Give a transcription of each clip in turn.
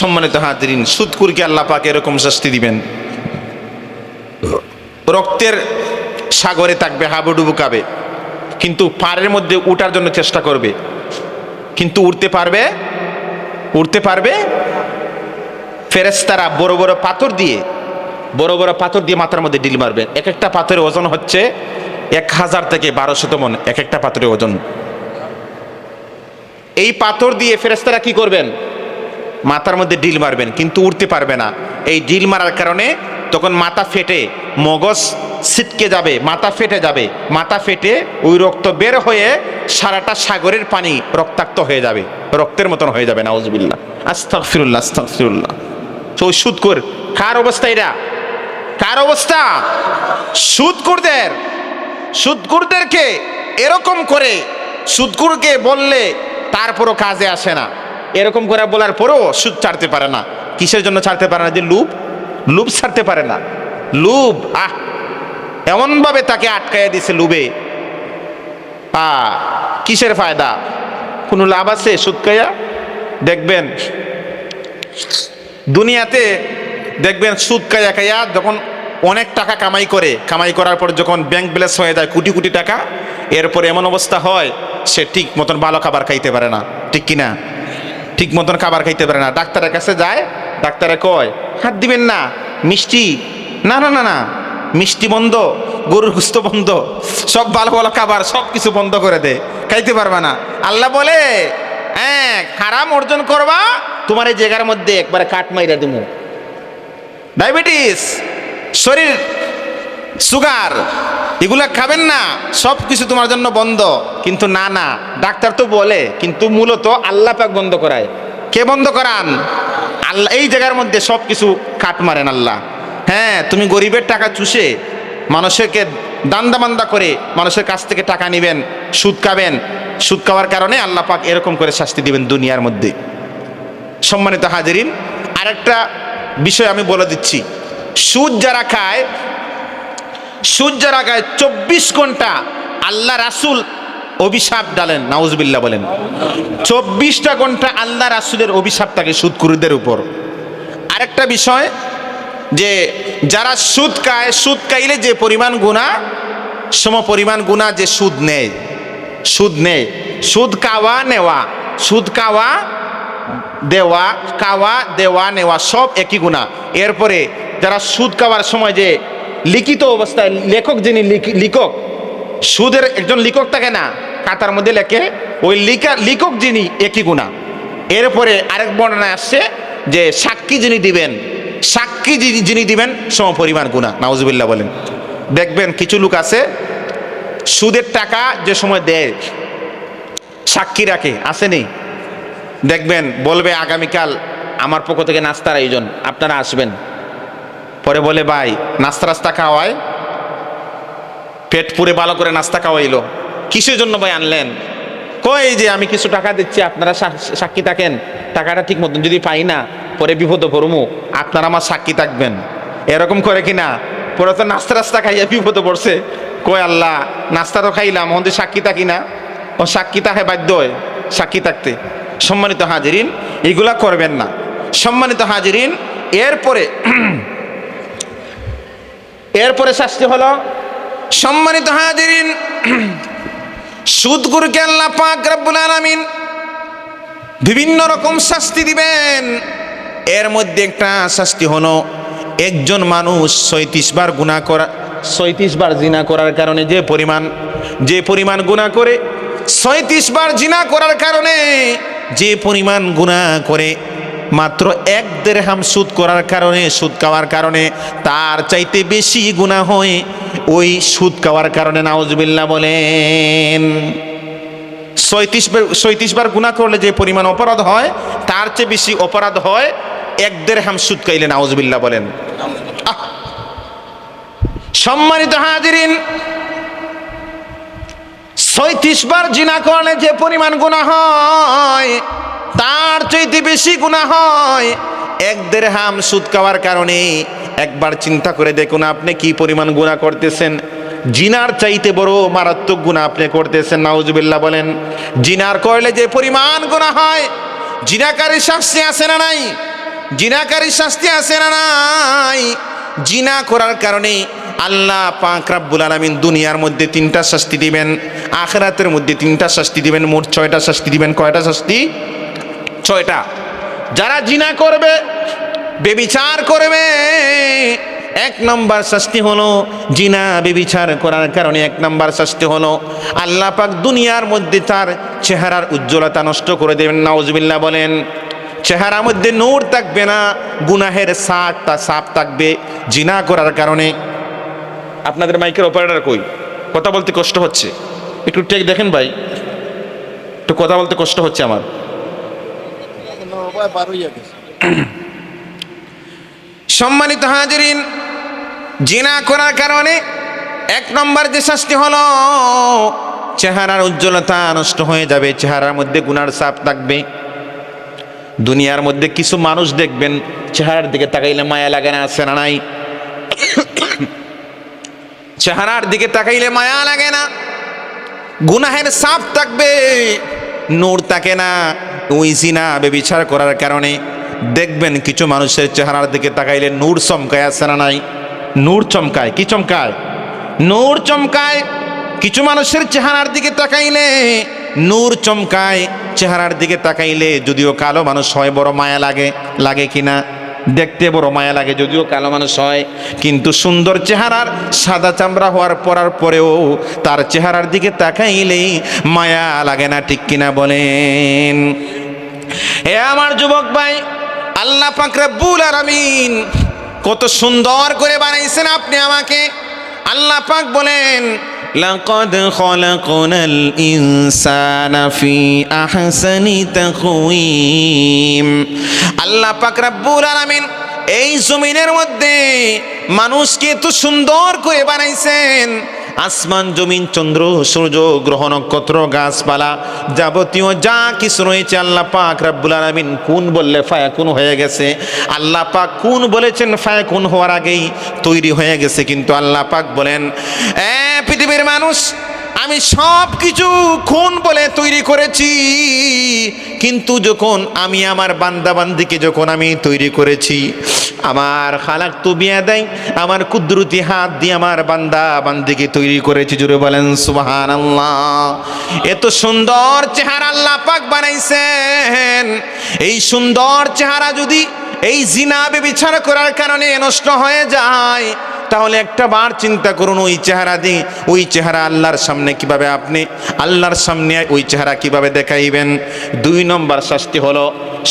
সম্মানিত হাজরিন সুদকুরকে আল্লাহ পাক এরকম শাস্তি দিবেন। রক্তের সাগরে থাকবে হাবুডুবু কাবে কিন্তু পাড়ের মধ্যে উঠার জন্য চেষ্টা করবে। কিন্তু উঠতে পারবে উঠতে পারবে ফেরেস্তারা বড় বড় পাথর দিয়ে, বড় বড় পাথর দিয়ে মাথার মধ্যে ডিল মারবে। এক একটা পাথরের ওজন হচ্ছে এক হাজার থেকে বারোশত মন, এক একটা পাথরের ওজন। এই পাথর দিয়ে ফেরেস্তারা কি করবেন? মাথার মধ্যে ডিল মারবেন, কিন্তু উঠতে পারবে না। এই ডিল মারার কারণে তখন মাথা ফেটে, মগজ ছিটকে যাবে, মাথা ফেটে যাবে, মাথা ফেটে ওই রক্ত বের হয়ে সারাটা সাগরের পানি রক্তাক্ত হয়ে যাবে, রক্তের মতন হয়ে যাবে নাউজবিল্লা আস্তাগফিরুল্লাহ আস্তাগফিরুল্লাহ। তো ওই সুদকর কার অবস্থা এটা? কার অবস্থা? সুদকুরদের সুদকুরদেরকে এরকম করে সুদকুরকে বললে তারপরও কাজে আসে না। এরকম করে বলার পরেও সুদ ছাড়তে পারে না। কিসের জন্য ছাড়তে পারে না যে লুপ? লুপ ছাড়তে পারে না। লুব আহ! এমনভাবে তাকে আটকাইয়া দিছে লুবে আ, কিসের ফায়দা? কোনো লাভ আছে সুদ খাইয়া? দেখবেন, দুনিয়াতে দেখবেন সুদ খাইয়া খাইয়া যখন অনেক টাকা কামাই করে, কামাই করার পর যখন ব্যাংক ব্যালেন্স হয়ে যায় কোটি কোটি টাকা, এরপর এমন অবস্থা হয়, সে ঠিক মতন ভালো খাবার খাইতে পারে না। ঠিক কিনা? ঠিক মতন খাবার খাইতে পারে না। ডাক্তারের কাছে যায়, ডাক্তারে কয়, হাত দিবেন না, মিষ্টি। না না না না, মিষ্টি বন্ধ, গরুর গুস্ত বন্ধ, সব ভালো ভালো খাবার, সব কিছু বন্ধ করে দে, খাইতে পারবে না। আল্লাহ বলে হ্যাঁ হারাম অর্জন করবা, তোমার এই জায়গার মধ্যে একবারে কাট মাইরা দিমু। ডায়াবেটিস, শরীর, সুগার এগুলা খাবেন না সব কিছু তোমার জন্য বন্ধ। কিন্তু না না, ডাক্তার তো বলে, কিন্তু মূলত আল্লাহ পাক বন্ধ করায়। কে বন্ধ করান? আল্লাহ, এই জায়গার মধ্যে সব কিছু কাট মারেন আল্লাহ। হ্যাঁ তুমি গরিবের টাকা চুষে মানুষকে দান্দা করে মানুষের কাছ থেকে টাকা নেবেন, সুদ খাবেন। সুদ খাওয়ার কারণে আল্লাহ পাক এরকম করে শাস্তি দিবেন দুনিয়ার মধ্যে। সম্মানিত হাজিরিন, আরেকটা বিষয় আমি বলে দিচ্ছি। সুদ যারা খায় সুদ যারা খায় চব্বিশ ঘণ্টা আল্লাহ রাসুল অভিশাপ ডালেন নাউজবিল্লা বলেন। চব্বিশটা ঘণ্টা আল্লাহ রাসুলের অভিশাপ থাকে সুদকুরুদের উপর। আরেকটা বিষয় যে যারা সুদ খায়, সুদ খাইলে যে পরিমাণ গুণা সম পরিমাণ গুণা যে সুদ নেয় সুদ নেয়। সুদ খাওয়া, নেওয়া, সুদ খাওয়া, দেওয়া খাওয়া, দেওয়া, নেওয়া সব একই গুণা এরপরে যারা সুদ খাওয়ার সময় যে লিখিত অবস্থায় লেখক যিনি লিখ- লিখক, সুদের একজন লিখক থাকে না কাতার মধ্যে লেখে, ওই লিখা, লিখক যিনি একই গুণা। এরপরে আরেক বর্ণনায় আসছে যে সাক্ষী যিনি দিবেন, সাক্ষী যিনি দিবেন সম পরিমাণ গুণা। নাউজুবিল্লাহ বলেন। দেখবেন কিছু লোক আছে, সুদের টাকা যে সময় দেয়, সাক্ষী রাখে আসেনি দেখবেন বলবে, আগামীকাল আমার পক্ষ থেকে নাস্তার আয়োজন, আপনারা আসবেন। পরে বলে, ভাই, নাস্তা রাস্তা খাওয়ায়? পেট পুরে ভালো করে নাস্তা খাওয়াইলো। কিসের জন্য ভাই আনলেন? কই যে আমি কিছু টাকা দিচ্ছি, আপনারা সাক্ষী থাকেন, টাকাটা ঠিক মতন যদি পাই না, পরে বিপদ পড়মু, আপনারা আমার সাক্ষী থাকবেন। এরকম করে কিনা? পরে তো নাস্তা রাস্তা খাইয়া বিপদ পড়ছে। কই আল্লাহ, নাস্তা তো খাইলাম হন্দি সাক্ষী থাকি না? ও সাক্ষী তাহে বাধ্য হয়, সাক্ষী থাকতে। সম্মানিত হাজিরিন, এগুলা করবেন না। সম্মানিত হাজিরিন, এরপরে এরপরে শাস্তি হলো, সম্মানিত হাজিরিন, সুদগুরুকে আল্লাহ পাক রব্বুল আলামিন বিভিন্ন রকম শাস্তি দিবেন। এর মধ্যে একটা শাস্তি হলো, একজন মানুষ সৈত্রিশ বার গুণা করা সৈত্রিশ বার জিনা করার কারণে যে পরিমাণ যে পরিমাণ গুণা করে সৈত্রিশ বার জিনা করার কারণে যে পরিমাণ গুণা করে মাত্র এক দেড়হাম সুদ করার কারণে, সুদ খাওয়ার কারণে তার চাইতে বেশি গুণা হয়। ওই সুদ খাওয়ার কারণে নাউজবিল্লা বলেন সৈত্রিশ সৈত্রিশ বার গুণা করলে যে পরিমাণ অপরাধ হয়, তার চেয়ে বেশি অপরাধ হয় এক দেড় হাম সুদ খাইলে নাউজবিল্লা বলেন। সম্মানিত হাজিরিন সৈত্রিশ বার জিনা করলে যে পরিমাণ গুণা হয় তার চাইতে বেশি গুণা হয়। এক দেড় হাম সুদ খাওয়ার কারণে একবার চিন্তা করে দেখুন আপনি কি পরিমাণ গুণা করতেছেন। জিনার চাইতে বড় মারাত্মক গুণা আপনি করতেছেন। নাউজুবিল্লাহ বলেন, জিনার করলে যে পরিমাণ গুণা হয়, জিনাকারী শাস্তি আছে না নাই? জিনাকারী শাস্তি আছে না নাই? জিনা করার কারণে আল্লাহ পাক রাব্বুল আলামিন দুনিয়ার মধ্যে তিনটা শাস্তি দিবেন, আখেরাতের মধ্যে তিনটা শাস্তি দিবেন, মোট ছয়টা শাস্তি দিবেন। কয়টা শাস্তি? ছয়টা। যারা জিনা করবে, বেবিচার করবে। এক নম্বর শাস্তি হলো জিনা, বেবিচার করার কারণে এক নম্বর শাস্তি হলো। আল্লাহ পাক দুনিয়ার মধ্যে তার চেহারার উজ্জ্বলতা নষ্ট করে দেবেন, নাউজবিল্লাহ বলেন। চেহারার মধ্যে নূর থাকবে না, গুনাহের সাপটা সাপ থাকবে জিনা করার কারণে। আপনাদের মাইকের অপারেটর কই? কথা বলতে কষ্ট হচ্ছে। একটু টেক দেখেন ভাই। একটু কথা বলতে কষ্ট হচ্ছে আমার। সম্মানিত হাজিরিন, জিনা করার কারণে এক নম্বর যে শাস্তি হলো, চেহারার উজ্জ্বলতা নষ্ট হয়ে যাবে, চেহারার মধ্যে গুনার সাপ থাকবে। দুনিয়ার মধ্যে কিছু মানুষ দেখবেন, চেহারার দিকে তাকাইলে মায়া লাগে না আছে না নাই। চেহারার দিকে তাকাইলে মায়া লাগে না, গুনাহের সাপ থাকবে, নূর থাকে না। ওই জিনা বেবিচার করার কারণে দেখবেন কিছু মানুষের চেহারার দিকে তাকাইলে নূর চমকায়, আছে না নাই? নূর চমকায়, কি চমকায়? নূর চমকায়, কিছু মানুষের চেহারার দিকে তাকাইলে নূর চমকায়, চেহারার দিকে তাকাইলে যদিও কালো মানুষ হয়, বড় মায়া লাগে লাগে কিনা? দেখতে বড় মায়া লাগে, যদিও কালো মানুষ হয়, কিন্তু সুন্দর চেহারার সাদা চামড়া হওয়ার পরার পরেও তার চেহারার দিকে তাকাইলেই মায়া লাগে না, ঠিক কিনা বলেন? এ আমার যুবক ভাই আল্লাহ পাক রব্বুল আলামিন কত সুন্দর করে বানাইছেন আপনি আমাকে আল্লাহ পাক বলেন لقد خلقنا الإنسان في أحسن تقويم আল্লাহ পাক রব্বুল আলামিন এই জমিনের মধ্যে মানুষকে তো সুন্দর করে বানাইছেন। আসমান, জমিন, চন্দ্র, সূর্য, গ্রহ, নক্ষত্র, গাছপালা যাবতীয় যা কিছু রয়েছে আল্লাহ পাক রাব্বুল আলামিন কোন বললে ফায়াকুন হয়ে গেছে। আল্লাহ পাক কোন বলেছেন ফায়াকুন হওয়ার আগেই তৈরি হয়ে গেছে, কিন্তু আল্লাহ পাক বলেন, এ পৃথিবীর মানুষ আমি সব কিছু খুন বলে তৈরি করেছি, কিন্তু যখন আমি আমার বান্দাবান্দিকে যখন আমি তৈরি করেছি, আমার খালাক তু বিয়া দেয়, আমার কুদরতি হাত দিয়ে আমার বান্দা বান্দিকে তৈরি করেছি জুড়ে বলেন সুবাহান এত সুন্দর চেহারা আল্লাহ পাক বানাইছেন। এই সুন্দর চেহারা যদি এই জিনাবে বিচার করার কারণে নষ্ট হয়ে যায় তাহলে একটা বার চিন্তা করুন, ওই চেহারা দিয়ে, ওই চেহারা আল্লাহর সামনে কীভাবে আপনি, আল্লাহর সামনে ওই চেহারা কীভাবে দেখাইবেন? দুই নম্বর শাস্তি হলো,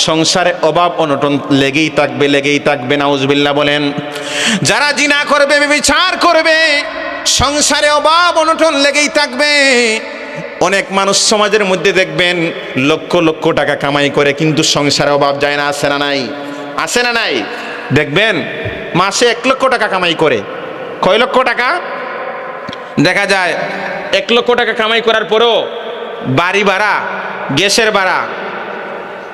সংসারে অভাব অনটন লেগেই থাকবে লেগেই থাকবে নাউজবিল্লা বলেন। যারা জিনা করবে বিচার করবে, সংসারে অভাব অনটন লেগেই থাকবে। অনেক মানুষ সমাজের মধ্যে দেখবেন, লক্ষ লক্ষ টাকা কামাই করে, কিন্তু সংসারে অভাব যায় না আসে না নাই? আসে না নাই? দেখবেন মাসে এক লক্ষ টাকা কামাই করে। কয় লক্ষ টাকা? দেখা যায় এক লক্ষ টাকা কামাই করার পরও বাড়ি ভাড়া গ্যাসের ভাড়া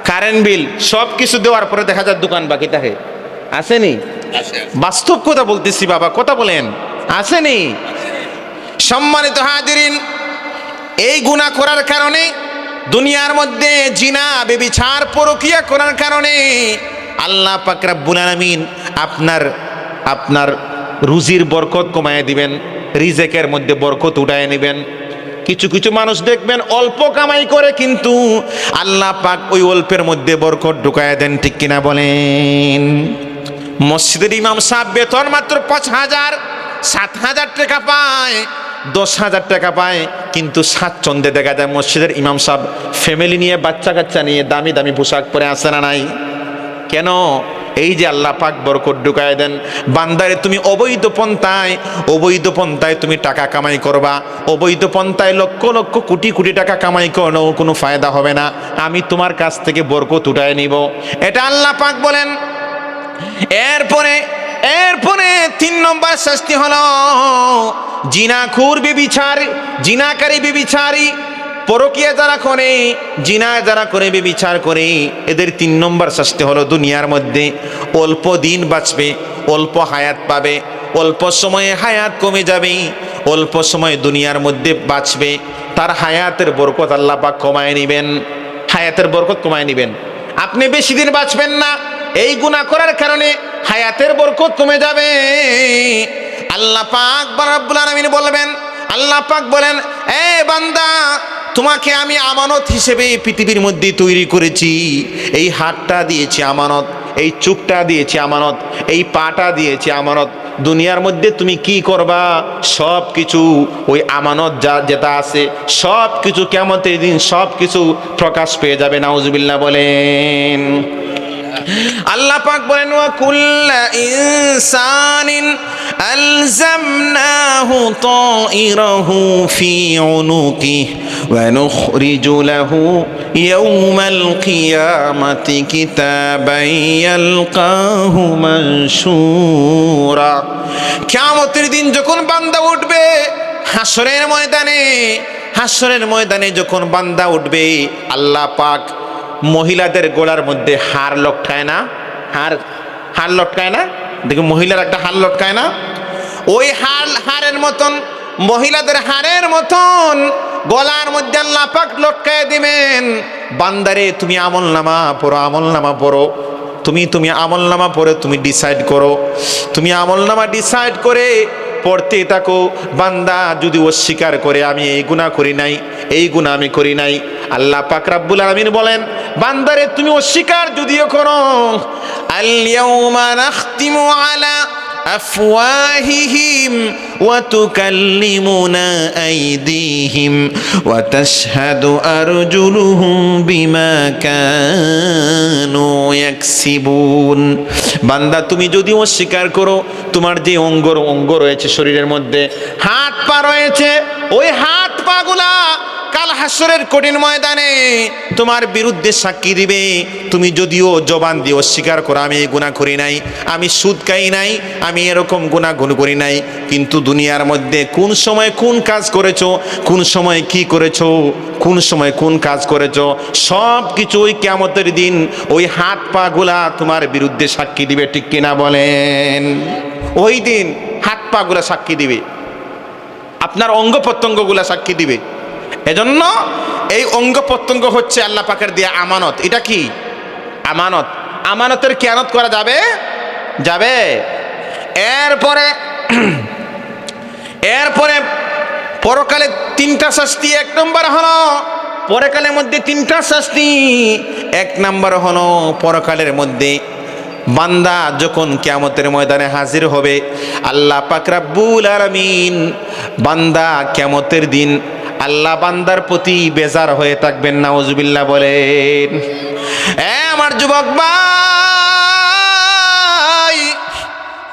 কারেন্ট বিল সব কিছু দেওয়ার পরে দেখা যায় দোকান বাকি থাকে। আসেনি বাস্তব কথা বলতেছি বাবা কথা বলেন। আসেনি সম্মানিত হাজিরিন এই গুণা করার কারণে দুনিয়ার মধ্যে জিনা বেবিচার পরকিয়া করার কারণে আল্লাহ পাক রাব্বুল আলামিন আপনার আপনার রুজির বরকত কমায় দিবেন, রিজেকের মধ্যে বরকত উঠায় নেবেন। কিছু কিছু মানুষ দেখবেন অল্প কামাই করে, কিন্তু আল্লাহ পাক ওই অল্পের মধ্যে বরকত ঢুকায় দেন, ঠিক কিনা বলেন? মসজিদের ইমাম সাহেব বেতন মাত্র পাঁচ হাজার, সাত হাজার টাকা পায়, দশ হাজার টাকা পায়, কিন্তু স্বাচ্ছন্দ্যে দেখা যায় মসজিদের ইমাম সাহেব ফ্যামিলি নিয়ে বাচ্চা কাচ্চা নিয়ে দামি দামি পোশাক পরে আসে না নাই? কেন? এই যে আল্লাহ পাক বরকত ঢুকায় দেন, বান্দারে তুমি অবৈধ পন্থায় অবৈধ পন্থায় তুমি টাকা কামাই করবা, অবৈধ পন্থায় লক্ষ লক্ষ কোটি কোটি টাকা কামাই করো কোনো ফায়দা হবে না। আমি তোমার কাছ থেকে বরকত উঠায় নিব। এটা আল্লাহ পাক বলেন। এরপরে এরপরে তিন নম্বর শাস্তি হলো, জিনাখুর বিবিচার, জিনাকারী বিবিচারী পরকিয়া যারা করে জিনা যারা করে, বিবিচার করে, এদের তিন নম্বর শাস্তি হলো দুনিয়ার মধ্যে অল্প দিন বাঁচবে, অল্প হায়াত পাবে, অল্প সময়ে হায়াত কমে যাবে, অল্প সময় দুনিয়ার মধ্যে বাঁচবে। তার হায়াতের বরকত আল্লাহ পাক কমায় নেবেন। হায়াতের বরকত কমায় নেবেন। আপনি বেশি দিন বাঁচবেন না। এই গুনাহ করার কারণে হায়াতের বরকত কমে যাবে। আল্লাহ পাক বলবেন, আল্লাহ পাক বলেন, এ বান্দা তোমাকে আমি আমানত হিসেবে এই পৃথিবীর মধ্যে তৈরি করেছি। এই হাতটা দিয়েছি আমানত, এই চুপটা দিয়েছি আমানত, এই পাটা দিয়েছি আমানত। দুনিয়ার মধ্যে তুমি কি করবা? সব কিছু ওই আমানত যা যেটা আছে সব কিছু কেমতের দিন সব কিছু প্রকাশ পেয়ে যাবে। নাউজুবিল্লাহ বলেন। আল্লাহ পাক বলেন, ওয়া কুল্লা ইনসানিন আলজামনাহু তাইরাহু ফি উনুকি নুখরিজু লাহু ইয়াওমাল কিয়ামাতি কিতাবান ইয়ালকাহু মানশুরা কিয়ামতের দিন যখন বান্দা উঠবে, হাসরের ময়দানে হাসরের ময়দানে যখন বান্দা উঠবে, আল্লাহ পাক মহিলাদের গোড়ার মধ্যে হার লটকায় না? হার হার লটকায় না? দেখো, মহিলার একটা হার লটকায় না? ওই হার হারের মতন, মহিলাদের হারের মতন গলার মধ্যে আল্লাহ পাক লটকায় দিবেন। বান্দারে, তুমি আমল নামা পড়ো, আমল নামা পড়ো। তুমি তুমি আমল নামা পড়ে তুমি ডিসাইড করো। তুমি আমল নামা ডিসাইড করে পড়তে থাকো। বান্দা যদি অস্বীকার করে, আমি এই গুণা করি নাই, এই গুণা আমি করি নাই। আল্লাহ পাক রাব্বুল আলামিন বলেন, বান্দারে, তুমি অস্বীকার যদিও করো। আল ইয়াউমা নাখতিমু আলা أفواههم وتكلمنا أيديهم وتشهد أرجلهم بما كانوا يكسبون বান্দা তুমি যদি অস্বীকার করো তোমার যে অঙ্গ অঙ্গ রয়েছে শরীরের মধ্যে হাত পা রয়েছে ওই হাত পাগুলা কাল হাসরের কঠিন ময়দানে তোমার বিরুদ্ধে সাক্ষী দিবে। তুমি যদিও জবান দিয়ে অস্বীকার করো, আমি এই গুণা করি নাই, আমি সুদ খাই নাই, আমি এরকম গুণা গুণ করি নাই। কিন্তু দুনিয়ার মধ্যে কোন সময় কোন কাজ করেছ, কোন সময় কি করেছ, কোন সময় কোন কাজ করেছ সব কিছু ওই কেমতের দিন ওই হাত পা গুলা তোমার বিরুদ্ধে সাক্ষী দিবে, ঠিক কিনা বলেন? ওই দিন হাত পা গুলা সাক্ষী দিবে। আপনার অঙ্গ প্রত্যঙ্গগুলা সাক্ষী দিবে। এজন্য এই অঙ্গ প্রত্যঙ্গ হচ্ছে আল্লাহ পাকের দিয়া আমানত। এটা কি? আমানত। আমানতের কেয়ানত করা যাবে? যাবে। এরপরে এরপরে পরকালে তিনটা শাস্তি, এক নম্বর হলো পরকালের মধ্যে তিনটা শাস্তি, এক নম্বর হলো পরকালের মধ্যে বান্দা যখন কিয়ামতের ময়দানে হাজির হবে, আল্লাহ পাকরাব্বুল আলামিন বান্দা কিয়ামতের দিন আল্লাহ বান্দার প্রতি বেজার হয়ে থাকবেন না নাউজুবিল্লাহ বলেন। আমার যুবক ভাই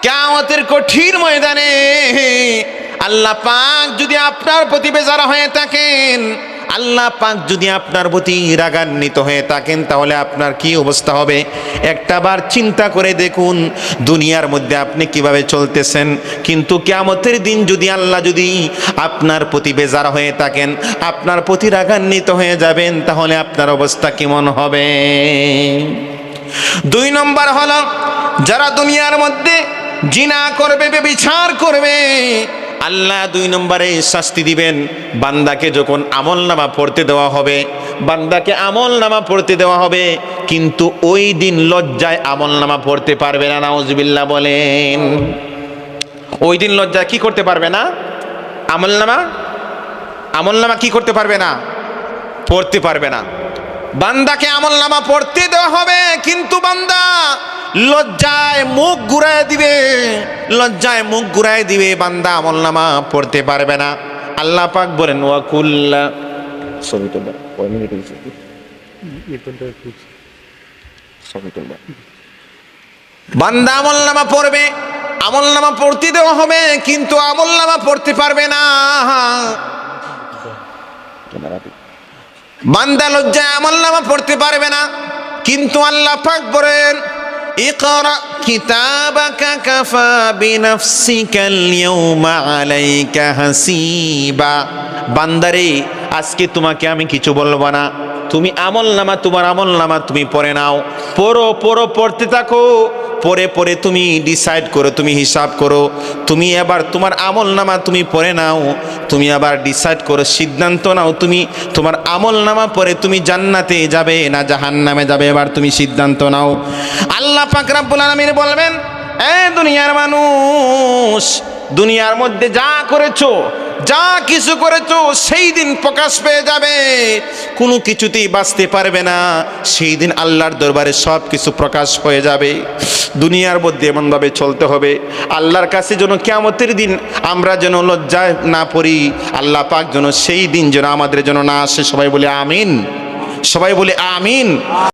কেমতের কঠিন ময়দানে আল্লাহ পাক যদি আপনার প্রতি বেজার হয়ে থাকেন আল্লাহ পাক যদি আপনার প্রতি রাগান্বিত হয়ে থাকেন, তাহলে আপনার কি অবস্থা হবে? একটা বার চিন্তা করে দেখুন, দুনিয়ার মধ্যে আপনি কীভাবে চলতেছেন। কিন্তু কেয়ামতের দিন যদি আল্লাহ যদি আপনার প্রতি বেজার হয়ে থাকেন, আপনার প্রতি রাগান্বিত হয়ে যাবেন, তাহলে আপনার অবস্থা কেমন হবে? দুই নম্বর হলো, যারা দুনিয়ার মধ্যে জিনা করবে বিচার করবে আল্লাহ দুই নম্বরে শাস্তি দিবেন। বান্দাকে যখন আমল নামা পড়তে দেওয়া হবে, বান্দাকে আমল নামা পড়তে দেওয়া হবে, কিন্তু ওই দিন লজ্জায় আমল নামা পড়তে পারবে না নাউজবিল্লা বলেন। ওই দিন লজ্জায় কি করতে পারবে না? আমল নামা? আমল নামা কি করতে পারবে না? পড়তে পারবে না। বান্দাকে আমল নামা পড়তে দেওয়া হবে, কিন্তু বান্দা লজ্জায় মুখ ঘুরায় দিবে লজ্জায় মুখ ঘুরায় দিবে বান্দা আমল নামা পড়তে পারবে না। আল্লাহ পাক বলেন ওয়াকুল্লা ছবি তুলবা কয় মিনিট হয়েছে? ছবি তুলবা বান্দা আমল নামা পড়বে আমল নামা পড়তে দেওয়া হবে কিন্তু আমল নামা পড়তে পারবে না। বান্দা লজ্জায় আমল নামা পড়তে পারবে না কিন্তু আল্লাহ পাক বলেন اقرأ كتابك كفى بنفسك اليوم عليك হাসিবা বান্দারে আজকে তোমাকে আমি কিছু বলবো না তুমি আমল নামা তোমার আমল নামা তুমি পড়ে নাও পড়ো পড়ো পড়তে থাকো পরে পরে তুমি ডিসাইড করো, তুমি হিসাব করো। তুমি এবার তোমার আমল নামা তুমি পড়ে নাও, তুমি আবার ডিসাইড করো, সিদ্ধান্ত নাও তুমি। তোমার আমল নামা পরে তুমি জান্নাতে যাবে না জাহান্নামে যাবে, এবার তুমি সিদ্ধান্ত নাও। আল্লাহ পাক রাব্বুল বলবেন, এ দুনিয়ার মানুষ, দুনিয়ার মধ্যে যা করেছ যা কিছু করেছ সেই দিন প্রকাশ পেয়ে যাবে। কোনো কিছুতেই বাঁচতে পারবে না। সেই দিন আল্লাহর দরবারে সব কিছু প্রকাশ হয়ে যাবে। দুনিয়ার মধ্যে এমনভাবে চলতে হবে। আল্লাহর কাছে যেন কেমতের দিন আমরা যেন লজ্জায় না পড়ি। আল্লাহ পাক যেন সেই দিন যেন আমাদের যেন না আসে। সবাই বলে আমিন। সবাই বলে আমিন।